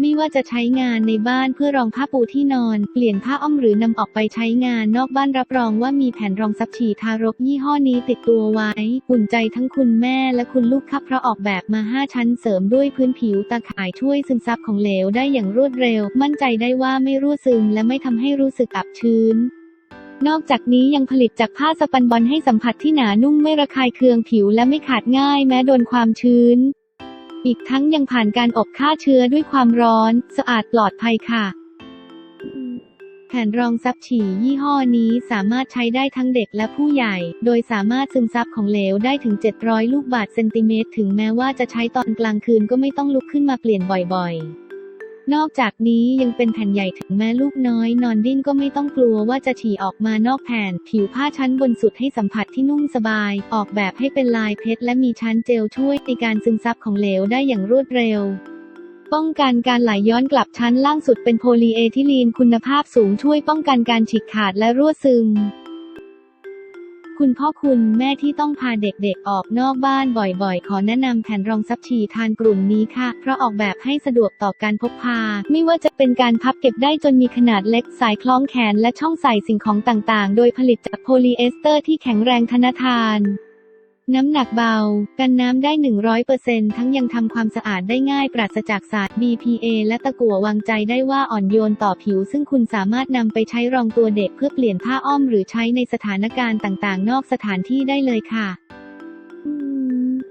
ไม่ว่าจะใช้งานในบ้านเพื่อรองผ้าปูที่นอน เปลี่ยนผ้าอ้อมหรือนำออกไปใช้งานนอกบ้านรับรองว่ามีแผ่นรองซับฉี่ทารกยี่ห้อนี้ติดตัวไว้ อุ่นใจทั้งคุณแม่และคุณลูกครับเพราะออกแบบมา 5 ชั้นเสริมด้วยพื้นผิวตาข่ายช่วยซึมซับของเหลวได้อย่างรวดเร็ว มั่นใจได้ว่าไม่รั่วซึมและไม่ทำให้รู้สึกอับชื้นนอกจากนี้ยังผลิตจากผ้าสปันบอลให้สัมผัสที่หนานุ่มไม่ระคายเคืองผิวและไม่ขาดง่ายแม้โดนความชื้น อีกทั้งยังผ่านการอบฆ่าเชื้อด้วยความร้อน สะอาดปลอดภัยค่ะแผ่นรองซับฉี่ยี่ห้อนี้สามารถใช้ได้ทั้งเด็กและผู้ใหญ่ โดยสามารถซึมซับของเหลวได้ถึง 700 ลูกบาทเซนติเมตร ถึงแม้ว่าจะใช้ตอนกลางคืนก็ไม่ต้องลุกขึ้นมาเปลี่ยนบ่อยๆ นอกจากนี้ยังเป็นแผ่นใหญ่ถึงแม้ลูกน้อย นอนดิ้นก็ไม่ต้องกลัวว่าจะฉี่ออกมานอกแผ่น ผิวผ้าชั้นบนสุดให้สัมผัสที่นุ่มสบาย ออกแบบให้เป็นลายเพชรและมีชั้นเจลช่วยในการซึมซับของเหลวได้อย่างรวดเร็ว ป้องกันการไหลย้อนกลับชั้นล่างสุดเป็นโพลีเอทิลีนคุณภาพสูงช่วยป้องกันการฉีกขาดและรั่วซึม คุณพ่อคุณแม่ที่ต้องพาเด็กๆ ออกนอกบ้านบ่อยๆ ขอแนะนำแผ่นรองซับฉี่ทานกลุ่มนี้ค่ะ เพราะออกแบบให้สะดวกต่อการพกพา ไม่ว่าจะเป็นการพับเก็บได้จนมีขนาดเล็กสายคล้องแขนและช่องใส่สิ่งของต่างๆ โดยผลิตจากโพลีเอสเตอร์ที่แข็งแรงทนทาน น้ำหนักเบา กันน้ำได้ 100%ทั้งยังทำความสะอาดได้ง่ายปราศจากสาร BPA และตะกั่ววางใจได้ว่าอ่อนโยนต่อผิว ซึ่งคุณสามารถนำไปใช้รองตัวเด็กเพื่อเปลี่ยนผ้าอ้อมหรือใช้ในสถานการณ์ต่างๆ นอกสถานที่ได้เลยค่ะ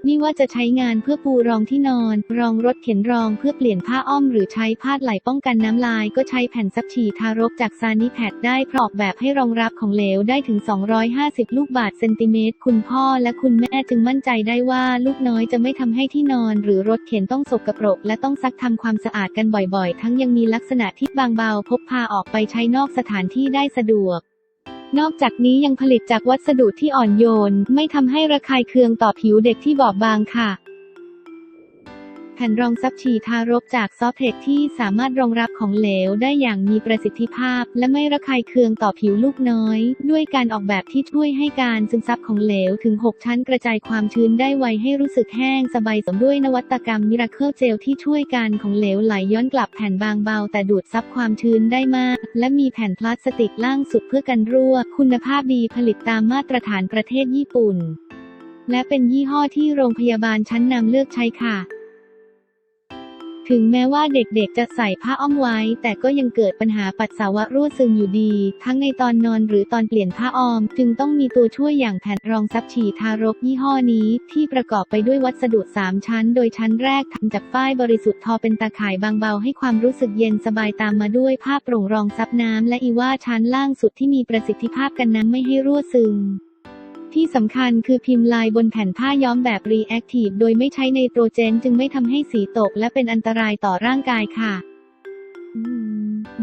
ไม่ว่าจะใช้งานเพื่อปูรองที่นอน รองรถเข็นรองเพื่อเปลี่ยนผ้าอ้อมหรือใช้พาดไหล่ป้องกันน้ำลาย ก็ใช้แผ่นซับฉี่ทารกจากซานิแพดได้พระออกแบบให้รองรับของเหลวได้ถึง 250 ลูกบาศก์เซนติเมตร คุณพ่อและคุณแม่จึงมั่นใจได้ว่าลูกน้อยจะไม่ทำให้ที่นอน หรือรถเข็นต้องสกปรก และต้องซักทำความสะอาดกันบ่อยๆ ทั้งยังมีลักษณะที่บางเบาพกพาออกไปใช้นอกสถานที่ได้สะดวก นอกจากนี้ยังผลิตจากวัสดุที่อ่อนโยน ไม่ทำให้ระคายเคืองต่อผิวเด็กที่บอบบางค่ะ แผ่นรองซับฉี่ทารกจากซอฟเทคที่สามารถรองรับของเหลวได้อย่างมีประสิทธิภาพ และไม่ระคายเคืองต่อผิวลูกน้อย ด้วยการออกแบบที่ช่วยให้การซึมซับของเหลวถึง 6 ชั้นกระจายความชื้นได้ไวให้รู้สึกแห้งสบายสมด้วยนวัตกรรมมิราเคิลเจลที่ช่วยการของเหลวไหลย้อนกลับแผ่นบางเบา แต่ดูดซับความชื้นได้มาก และมีแผ่นพลาสติกล่างสุดเพื่อกันรั่ว คุณภาพดีผลิตตามมาตรฐานประเทศญี่ปุ่น และเป็นยี่ห้อที่โรงพยาบาลชั้นนำเลือกใช้ค่ะ ถึงแม้ว่าเด็กๆ จะใส่ผ้าอ้อมไว้ แต่ก็ยังเกิดปัญหาปัสสาวะรั่วซึมอยู่ดี ทั้งในตอนนอนหรือตอนเปลี่ยนผ้าอ้อม จึงต้องมีตัวช่วยอย่างแผ่นรองซับฉี่ทารกยี่ห้อนี้ ที่ประกอบไปด้วยวัสดุ 3 ชั้น โดยชั้นแรกทำจากฝ้ายบริสุทธิ์ทอเป็นตาข่ายบางเบาให้ความรู้สึกเย็นสบายตามมาด้วยผ้าโปร่งรองซับน้ำและอีว่าชั้นล่างสุดที่มีประสิทธิภาพกันน้ำไม่ให้รั่วซึม ที่สำคัญคือพิมพ์ลายบนแผ่นผ้าย้อมแบบรีแอคทีฟโดยไม่ใช้ไนโตรเจน จึงไม่ทำให้สีตกและเป็นอันตรายต่อร่างกายค่ะ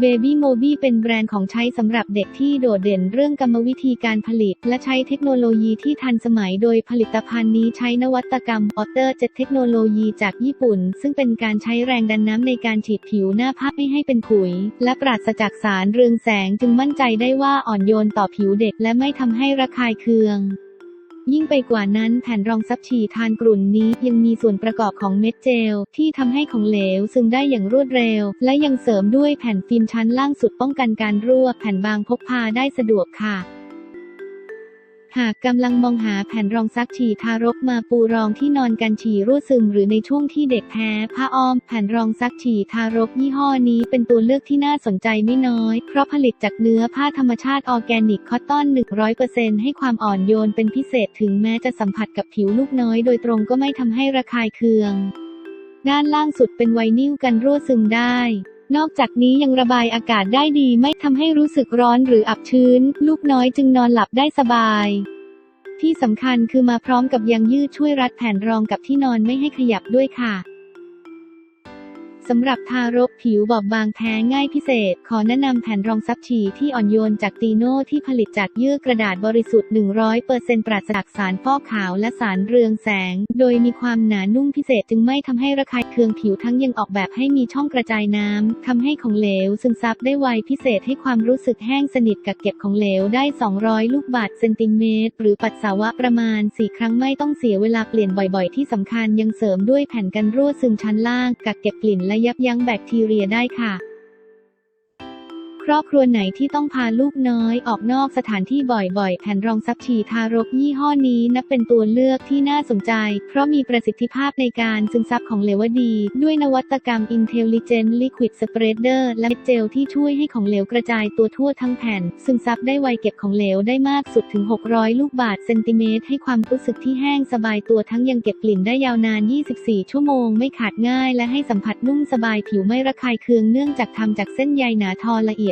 Baby Mobi เป็นแบรนด์ของใช้สำหรับเด็กที่โดดเด่นเรื่องกรรมวิธีการผลิต และใช้เทคโนโลยีที่ทันสมัยโดยผลิตภัณฑ์นี้ใช้นวัตกรรม Otter Jet เทคโนโลยีจากญี่ปุ่น ซึ่งเป็นการใช้แรงดันน้ำในการฉีดผิวหน้าผ้าไม่ให้เป็นขุย และปราศจากสารเรืองแสงจึงมั่นใจได้ว่าอ่อนโยนต่อผิวเด็กและไม่ทำให้ระคายเคือง ยิ่งไปกว่านั้นแผ่นรองซับฉี่ทานกลุ่นนี้ยังมีส่วนประกอบของเม็ดเจล ที่ทำให้ของเหลวซึมได้อย่างรวดเร็ว และยังเสริมด้วยแผ่นฟิล์มชั้นล่างสุดป้องกันการรั่ว แผ่นบางพกพาได้สะดวกค่ะ หากกำลังมองหาแผ่นรองซักฉี่ทารกมาปูรองที่นอนกันฉี่รั่วซึมหรือในช่วงที่เด็กแพ้ผ้าอ้อม แผ่นรองซักฉี่ทารกยี่ห้อนี้เป็นตัวเลือกที่น่าสนใจไม่น้อย เพราะผลิตจากเนื้อผ้าธรรมชาติออร์แกนิกคอตตอน 100%ให้ความอ่อนโยนเป็นพิเศษถึงแม้จะสัมผัสกับผิวลูกน้อยโดยตรงก็ไม่ทำให้ระคายเคือง ด้านล่างสุดเป็นไวนิลกันรั่วซึมได้ นอกจากนี้ยังระบายอากาศได้ดีไม่ทำให้รู้สึกร้อนหรืออับชื้น ลูกน้อยจึงนอนหลับได้สบาย ที่สำคัญคือมาพร้อมกับยางยืดช่วยรัดแผ่นรองกับที่นอนไม่ให้ขยับด้วยค่ะ สำหรับทารกผิวบอบบางแพ้ง่ายพิเศษ ขอแนะนำแผ่นรองซับฉี่ที่อ่อนโยนจากตีโน่ที่ผลิตจากเยื่อกระดาษบริสุทธิ์ 100%ปราศจากสารฟอกขาวและสารเรืองแสง โดยมีความหนานุ่มพิเศษจึงไม่ทำให้ระคายเคืองผิวทั้งยังออกแบบให้มีช่องกระจายน้ำทำให้ของเหลวซึมซับได้ไวพิเศษให้ความรู้สึกแห้งสนิทกักเก็บของเหลวได้ 200 ลูกบาศก์เซนติเมตรหรือปัสสาวะประมาณ 4 ครั้งไม่ต้องเสียเวลาเปลี่ยนบ่อย ๆ ที่สำคัญยังเสริมด้วยแผ่นกันรั่วซึมชั้นล่างกักเก็บกลิ่นและยับยั้งแบคทีเรียได้ค่ะ ครอบครัวไหนที่ต้องพาลูกน้อยออกนอกสถานที่บ่อยๆ แผ่นรองซับฉี่ทารกยี่ห้อนี้นับเป็นตัวเลือกที่น่าสนใจ เพราะมีประสิทธิภาพในการซึมซับของเหลวดี ด้วยนวัตกรรม Intelligent Liquid Spreader และเจลที่ช่วยให้ของเหลวกระจายตัวทั่วทั้งแผ่น ซึมซับได้ไวเก็บของเหลวได้มากสุดถึง 600 ลูกบาทเซนติเมตรให้ความรู้สึกที่แห้งสบายตัวทั้งยังเก็บกลิ่นได้ยาวนาน 24 ชั่วโมง ไม่ขาดง่าย และให้สัมผัสนุ่มสบายผิวไม่ระคายเคืองเนื่องจากทำจากเส้นใยหนาทอละเอียด